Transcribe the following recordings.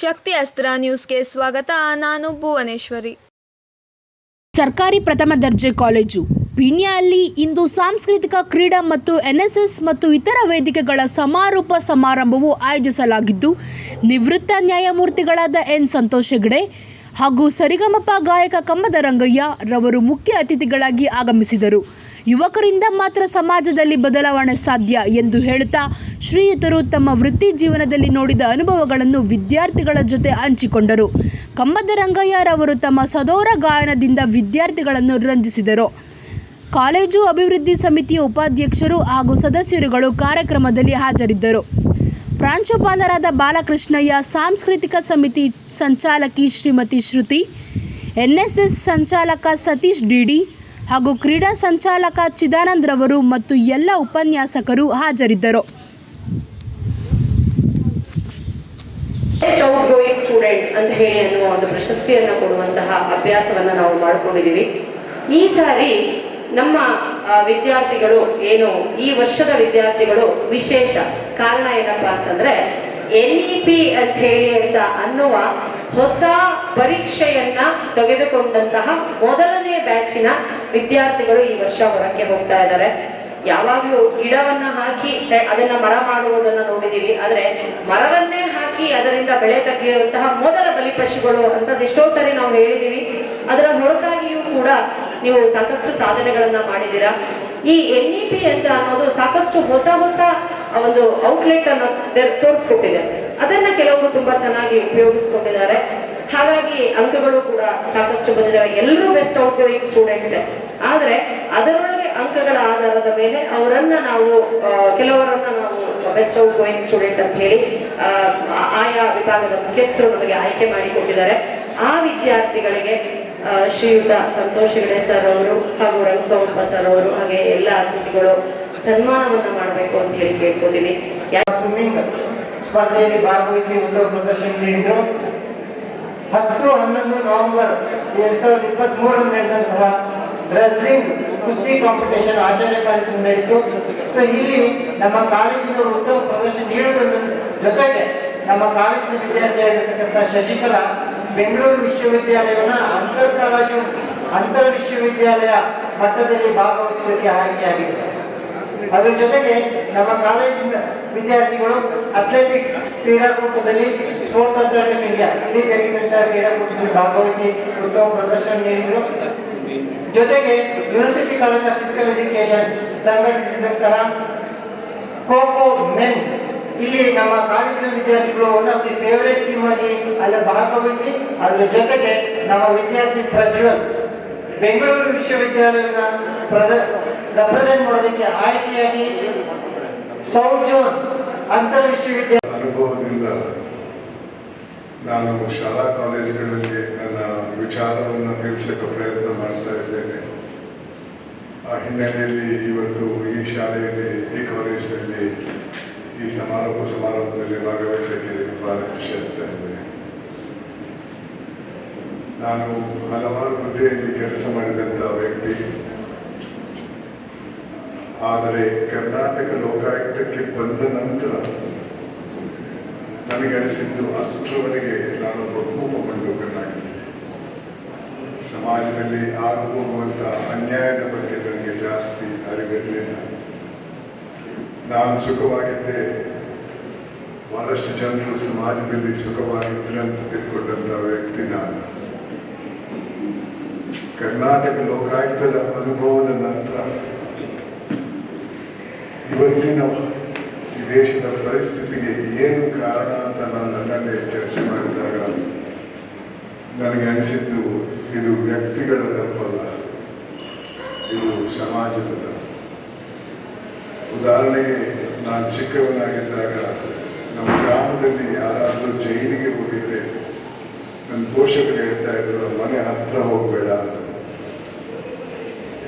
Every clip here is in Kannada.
ಶಕ್ತಿ ಅಸ್ತ್ರ ನ್ಯೂಸ್ಗೆ ಸ್ವಾಗತ. ನಾನು ಭುವನೇಶ್ವರಿ. ಸರ್ಕಾರಿ ಪ್ರಥಮ ದರ್ಜೆ ಕಾಲೇಜು. ಪೀಣ್ಯಲ್ಲಿ ಇಂದು ಸಾಂಸ್ಕೃತಿಕ ಕ್ರೀಡಾ ಮತ್ತು ಎನ್ಎಸ್ಎಸ್ ಮತ್ತು ಇತರ ವೇದಿಕೆಗಳ ಸಮಾರೋಪ ಸಮಾರಂಭವು ಆಯೋಜಿಸಲಾಗಿದ್ದು, ನಿವೃತ್ತ ನ್ಯಾಯಮೂರ್ತಿಗಳಾದ ಎನ್. ಸಂತೋಷ್ ಹೆಗಡೆ ಹಾಗೂ ಸರಿಗಮಪ ಗಾಯಕ ಕಮ್ಮದ ರಂಗಯ್ಯ ರವರು ಮುಖ್ಯ ಅತಿಥಿಗಳಾಗಿ ಆಗಮಿಸಿದರು. ಯುವಕರಿಂದ ಮಾತ್ರ ಸಮಾಜದಲ್ಲಿ ಬದಲಾವಣೆ ಸಾಧ್ಯ ಎಂದು ಹೇಳುತ್ತಾ ಶ್ರೀಯುತರು ತಮ್ಮ ವೃತ್ತಿ ಜೀವನದಲ್ಲಿ ನೋಡಿದ ಅನುಭವಗಳನ್ನು ವಿದ್ಯಾರ್ಥಿಗಳ ಜೊತೆ ಹಂಚಿಕೊಂಡರು. ಕಮ್ಮದ ರಂಗಯ್ಯರವರು ತಮ್ಮ ಸದೋರ ಗಾಯನದಿಂದ ವಿದ್ಯಾರ್ಥಿಗಳನ್ನು ರಂಜಿಸಿದರು. ಕಾಲೇಜು ಅಭಿವೃದ್ಧಿ ಸಮಿತಿಯ ಉಪಾಧ್ಯಕ್ಷರು ಹಾಗೂ ಸದಸ್ಯರುಗಳು ಕಾರ್ಯಕ್ರಮದಲ್ಲಿ ಹಾಜರಿದ್ದರು. ಪ್ರಾಂಶುಪಾಲರಾದ ಬಾಲಕೃಷ್ಣಯ್ಯ, ಸಾಂಸ್ಕೃತಿಕ ಸಮಿತಿ ಸಂಚಾಲಕಿ ಶ್ರೀಮತಿ ಶ್ರುತಿ, ಎನ್ಎಸ್ಎಸ್ ಸಂಚಾಲಕ ಸತೀಶ್ ಡಿಡಿ ಹಾಗೂ ಕ್ರೀಡಾ ಸಂಚಾಲಕ ಚಿದಾನಂದ್ ರವರು ಮತ್ತು ಎಲ್ಲ ಉಪನ್ಯಾಸಕರು ಹಾಜರಿದ್ದರು. ಸ್ಟೂಡೆಂಟ್ ಅಂತ ಹೇಳಿ ಅನ್ನುವ ಒಂದು ಪ್ರಶಸ್ತಿಯನ್ನು ಕೊಡುವಂತಹ ಅಭ್ಯಾಸವನ್ನು ನಾವು ಮಾಡಿಕೊಂಡಿದ್ದೀವಿ. ಈ ಸಾರಿ ನಮ್ಮ ವಿದ್ಯಾರ್ಥಿಗಳು ಏನು, ಈ ವರ್ಷದ ವಿದ್ಯಾರ್ಥಿಗಳು ವಿಶೇಷ ಕಾರಣ ಏನಪ್ಪಾ ಅಂತಂದ್ರೆ ಎನ್ ಪಿ ಅಂತ ಹೇಳಿ ಅಂತ ಅನ್ನುವ ಹೊಸ ಪರೀಕ್ಷೆಯನ್ನ ತೆಗೆದುಕೊಂಡಂತಹ ಮೊದಲನೇ ಬ್ಯಾಚಿನ ವಿದ್ಯಾರ್ಥಿಗಳು ಈ ವರ್ಷ ಹೊರಕ್ಕೆ ಹೋಗ್ತಾ ಇದ್ದಾರೆ. ಯಾವಾಗ್ಲೂ ಗಿಡವನ್ನ ಹಾಕಿ ಅದನ್ನ ಮರ ಮಾಡುವುದನ್ನ ನೋಡಿದೀವಿ. ಆದ್ರೆ ಮರವನ್ನೇ ಹಾಕಿ ಅದರಿಂದ ಬೆಳೆ ತೆಗೆಯುವಂತಹ ಮೊದಲ ಬಲಿಪಶುಗಳು ಅಂತ ಎಷ್ಟೋ ಸರಿ ನಾವು ಹೇಳಿದೀವಿ. ಅದರ ಹೊರತಾಗಿಯೂ ಕೂಡ ನೀವು ಸಾಕಷ್ಟು ಸಾಧನೆಗಳನ್ನ ಮಾಡಿದ್ದೀರಾ ಈ ಎನ್ ಇ ಪಿ ಅಂತ ಅನ್ನೋದು ಸಾಕಷ್ಟು ಹೊಸ ಹೊಸ ಒಂದು ಔಟ್ಲೆಟ್ ಅನ್ನ ತೋರಿಸ್ಕೊಟ್ಟಿದೆ. ಅದನ್ನ ಕೆಲವರು ತುಂಬಾ ಚೆನ್ನಾಗಿ ಉಪಯೋಗಿಸ್ಕೊಂಡಿದ್ದಾರೆ. ಹಾಗಾಗಿ ಅಂಕಗಳು ಕೂಡ ಸಾಕಷ್ಟು ಬಂದಿದ್ದಾವೆ. ಎಲ್ಲರೂ ಬೆಸ್ಟ್ ಔಟ್ ಗೋಯಿಂಗ್ ಸ್ಟೂಡೆಂಟ್ಸ್ ಆದ್ರೆ ಅದರೊಳಗೆ ಅಂಕಗಳ ಆಧಾರದ ಮೇಲೆ ಅವರನ್ನ ನಾವು ಕೆಲವರನ್ನ ನಾವು ಬೆಸ್ಟ್ ಔಟ್ ಗೋಯಿಂಗ್ ಸ್ಟೂಡೆಂಟ್ ಅಂತ ಹೇಳಿ ಆಯಾ ವಿಭಾಗದ ಮುಖ್ಯಸ್ಥರು ನಮಗೆ ಆಯ್ಕೆ ಮಾಡಿಕೊಟ್ಟಿದ್ದಾರೆ. ಆ ವಿದ್ಯಾರ್ಥಿಗಳಿಗೆ ಶ್ರೀಯುತ ಸಂತೋಷ್ ಹೆಗಡೆ ಸರ್ ಅವರು ಹಾಗೂ ರಂಗಸ್ವಾಮಪ್ಪ ಸರ್ ಅವರು ಹಾಗೆ ಎಲ್ಲ ಅತಿಥಿಗಳು ಸನ್ಮಾನವನ್ನ ಮಾಡಬೇಕು ಅಂತ ಹೇಳಿ ಕೇಳ್ಕೊತೀನಿ. ಸ್ವಿಮ್ಮಿಂಗ್ ಸ್ಪರ್ಧೆಯಲ್ಲಿ ಭಾಗವಹಿಸಿ ಉತ್ತಮ ಪ್ರದರ್ಶನ ನೀಡಿದರು. ಹತ್ತು ಹನ್ನೊಂದು ನವೆಂಬರ್ ಎರಡ್ ಸಾವಿರದ ಇಪ್ಪತ್ತ್ ಮೂರರಲ್ಲಿ ನಡೆದಂತಹ ರೆಸ್ಲಿಂಗ್ ಕುಸ್ತಿ ಕಾಂಪಿಟೇಷನ್ ಆಚಾರ್ಯ ಕಾಲೇಜಿನಲ್ಲಿ ನಡೆಯಿತು. ಸೊ ಇಲ್ಲಿ ನಮ್ಮ ಕಾಲೇಜಿನವರು ಉತ್ತಮ ಪ್ರದರ್ಶನ ನೀಡುವುದರ ಜೊತೆಗೆ ನಮ್ಮ ಕಾಲೇಜಿನ ವಿದ್ಯಾರ್ಥಿಯಾಗಿರ್ತಕ್ಕಂಥ ಶಶಿಕಲಾ ಬೆಂಗಳೂರು ವಿಶ್ವವಿದ್ಯಾಲಯವನ್ನ ಅಂತರ್ ಕಾಲೇಜು ಅಂತರ ವಿಶ್ವವಿದ್ಯಾಲಯ ಮಟ್ಟದಲ್ಲಿ ಭಾಗವಹಿಸುವುದಕ್ಕೆ ಆಯ್ಕೆಯಾಗಿದೆ ಅದರ ಜೊತೆಗೆ ನಮ್ಮ ಕಾಲೇಜಿನ ವಿದ್ಯಾರ್ಥಿಗಳು ಅಥ್ಲೆಟಿಕ್ಸ್ ಕ್ರೀಡಾಕೂಟದಲ್ಲಿ ಸ್ಪೋರ್ಟ್ಸ್ ಅಥಾರಿಟಿ ಆಫ್ ಇಂಡಿಯಾ ಇಲ್ಲಿ ಜರುಗಿದಂತಹ ಕ್ರೀಡಾಕೂಟದಲ್ಲಿ ಭಾಗವಹಿಸಿ ಉತ್ತಮ ಪ್ರದರ್ಶನ ನೀಡಿದರು. ಜೊತೆಗೆ university college of physical education ಸಂಘಟಿಸಿದಂತಹ kho kho men ಇಲ್ಲಿ ನಮ್ಮ ಕಾಲೇಜಿನ ವಿದ್ಯಾರ್ಥಿಗಳು one of the favourite team ಆಗಿ ಅಲ್ಲಿ ಭಾಗವಹಿಸಿ, ಅದರ ಜೊತೆಗೆ ನಮ್ಮ ವಿದ್ಯಾರ್ಥಿ ಪ್ರಜ್ವಲ್ ಬೆಂಗಳೂರು ವಿಶ್ವವಿದ್ಯಾಲಯದ ರೆಪ್ರೆಸೆಂಟ್ ಮಾಡೋದಕ್ಕೆ ಆಯ್ಕೆಯಾಗಿ ಸೌತ್ ಜೋನ್ ಅಂತರ್ ವಿಶ್ವವಿದ್ಯಾಲಯ ಅನುಭವದಿಂದ ನಾನು ಶಾಲಾ ಕಾಲೇಜುಗಳಲ್ಲಿ ನನ್ನ ವಿಚಾರವನ್ನು ತಿಳಿಸಕ್ಕೆ ಪ್ರಯತ್ನ ಮಾಡ್ತಾ ಇದ್ದೇನೆ. ಆ ಹಿನ್ನೆಲೆಯಲ್ಲಿ ಇವತ್ತು ಈ ಶಾಲೆಯಲ್ಲಿ, ಈ ಕಾಲೇಜಿನಲ್ಲಿ ಈ ಸಮಾರೋಪ ಸಮಾರಂಭದಲ್ಲಿ ಭಾಗವಹಿಸಕ್ಕೆ ಬಹಳ ಖುಷಿ ಆಗ್ತಾ ಇದೆ ನಾನು ಹಲವಾರು ಹುದ್ದೆಯಲ್ಲಿ ಕೆಲಸ ಮಾಡಿದಂಥ ವ್ಯಕ್ತಿ. ಆದರೆ ಕರ್ನಾಟಕ ಲೋಕಾಯುಕ್ತಕ್ಕೆ ಬಂದ ನಂತರ ನನಗೆ ಅನಿಸಿದ್ದು ಅಷ್ಟರವರೆಗೆ ನಾನು ಬಹುಮುಖ ಮಂಡೂಕನಾಗಿದ್ದೆ. ಸಮಾಜದಲ್ಲಿ ಆಗುವಂಥ ಅನ್ಯಾಯದ ಬಗ್ಗೆ ನನಗೆ ಜಾಸ್ತಿ ಅರಿವಿರಲಿಲ್ಲ. ನಾನು ಸುಖವಾಗಿದ್ದೆ. ಬಹಳಷ್ಟು ಜನರು ಸಮಾಜದಲ್ಲಿ ಸುಖವಾಗಿದ್ದರೆ ಅಂತ ತಿಳ್ಕೊಂಡಂಥ ವ್ಯಕ್ತಿ ನಾನು. ಕರ್ನಾಟಕ ಲೋಕಾಯುಕ್ತದ ಅನುಭವದ ನಂತರ ಇವತ್ತಿನ ಈ ದೇಶದ ಪರಿಸ್ಥಿತಿಗೆ ಏನು ಕಾರಣ ಅಂತ ನಾನು ನನ್ನಲ್ಲೇ ಚರ್ಚೆ ಮಾಡಿದಾಗ ನನಗೆ ಅನಿಸಿದ್ದು, ಇದು ವ್ಯಕ್ತಿಗಳ ತಪ್ಪಲ್ಲ ಇದು ಸಮಾಜದ ತಪ್ಪು ಉದಾಹರಣೆಗೆ, ನಾನು ಚಿಕ್ಕವನಾಗಿದ್ದಾಗ ನಮ್ಮ ಗ್ರಾಮದಲ್ಲಿ ಯಾರಾದರೂ ಜೈಲಿಗೆ ಹೋಗಿದ್ರೆ ನನ್ನ ಪೋಷಕರು ಹೇಳ್ತಾ ಇದ್ರು, ಮನೆ ಹತ್ರ ಹೋಗಬೇಡ ಅಂತ.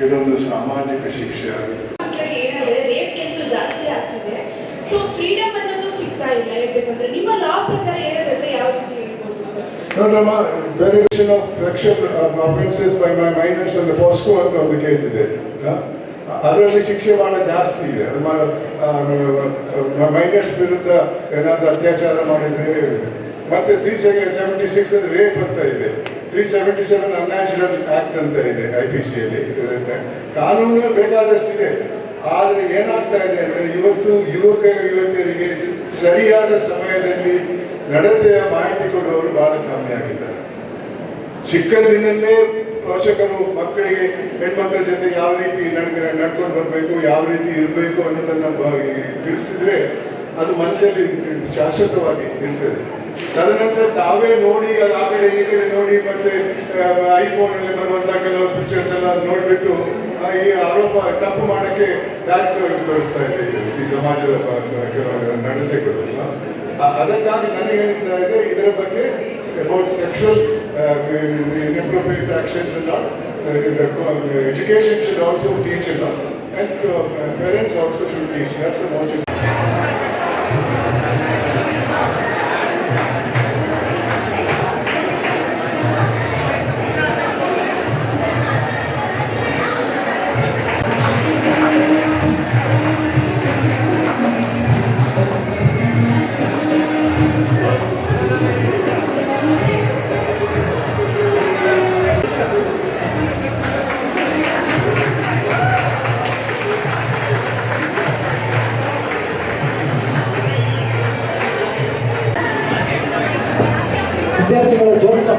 ಇದೊಂದು ಸಾಮಾಜಿಕ ಶಿಕ್ಷೆ ಆಗಿದೆ ಮಕ್ಕಳಿಗೆ ಏನಾದ್ರೆ ರೇಪ್ ಕೇಸು ಜಾಸ್ತಿ ಆಗ್ತಿದೆ ಸೊ ಫ್ರೀಡಮ್ ಅನ್ನೋದು ಸಿಗ್ತಾ ಇಲ್ಲ ಹೇಳ್ಬೇಕಂದ್ರೆ ನಿಮ್ಮ ಲಾ ಪ್ರಕಾರ ಹೇಳೋದಾದ್ರೆ ಯಾವ ರೀತಿ ಹೇಳ್ಬೋದು sir? No, no, no. Derivation of sexual um, offences by my minors ಅಂತ ಒಂದು ಕೇಸ್ ಇದೆ ಅದರಲ್ಲಿ ಶಿಕ್ಷೆ ಬಹಳ ಜಾಸ್ತಿ ಇದೆ. ಅದು ಮೈನರ್ಸ್ ವಿರುದ್ಧ ಏನಾದರೂ ಅತ್ಯಾಚಾರ ಮಾಡಿದ್ರೆ ಮತ್ತೆ ತ್ರೀ ಸೆವೆಂಟಿ ಸಿಕ್ಸ್ ಅದು ರೇಪ್ ಅಂತ ಇದೆ. Three seventy seven unnatural act ಅಂತ ಇದೆ ಐ ಪಿ ಸಿಯಲ್ಲಿ ಕಾನೂನು ಬೇಕಾದಷ್ಟಿದೆ. ಆದರೆ ಏನಾಗ್ತಾ ಇದೆ ಅಂದರೆ ಇವತ್ತು ಯುವಕ ಯುವತಿಯರಿಗೆ ಸರಿಯಾದ ಸಮಯದಲ್ಲಿ ನಡತೆಯ ಮಾಹಿತಿ ಕೊಡುವವರು ಬಹಳ ಕಮ್ಮಿ ಆಗಿದ್ದಾರೆ ಚಿಕ್ಕಂದಿನಲ್ಲೇ ಪೋಷಕರು ಮಕ್ಕಳಿಗೆ ಹೆಣ್ಮಕ್ಳ ಜೊತೆ ಯಾವ ರೀತಿ ನಡ್ಕೊಂಡು ನಡ್ಕೊಂಡು ಬರಬೇಕು, ಯಾವ ರೀತಿ ಇರಬೇಕು ಅನ್ನೋದನ್ನು ತಿಳಿಸಿದ್ರೆ ಅದು ಮನಸ್ಸಲ್ಲಿ ಶಾಶ್ವತವಾಗಿ ಇರ್ತದೆ. ತದನಂತರ ತಾವೇ ನೋಡಿ ಅದು ಆ ಕಡೆ ಈ ಕಡೆ ನೋಡಿ ಮತ್ತೆ ಐಫೋನ್ ಅಲ್ಲಿ ಬರುವಂತ ಕೆಲವು ಪಿಕ್ಚರ್ಸ್ ಎಲ್ಲ ನೋಡ್ಬಿಟ್ಟು ಈ ಆರೋಪ, ತಪ್ಪು ಮಾಡಕ್ಕೆ ದಾರಿ ತೋರಿಸ್ತಾ ಇದೆ ಈ ಸಮಾಜದ ಕೆಲವು ನಡತೆಗಳು. ಅದಕ್ಕಾಗಿ ನನಗೆ ಅನಿಸ್ತಾ ಇದೆ, ಇದರ ಬಗ್ಗೆ ಅಬೌಟ್ ಸೆಕ್ಷುವಲ್ ಇನ್ಅಪ್ರೋಪ್ರಿಯೇಟ್ ಆಕ್ಷನ್ಸ್ ಎಲ್ಲ ಎಜುಕೇಷನ್ ಶುಡ್ ಆಲ್ಸೋ ಟೀಚ್ ಎಲ್ಲ and parents also should teach that's parents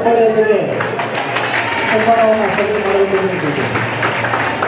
働いてね、そこからお前、それで学んでくいう。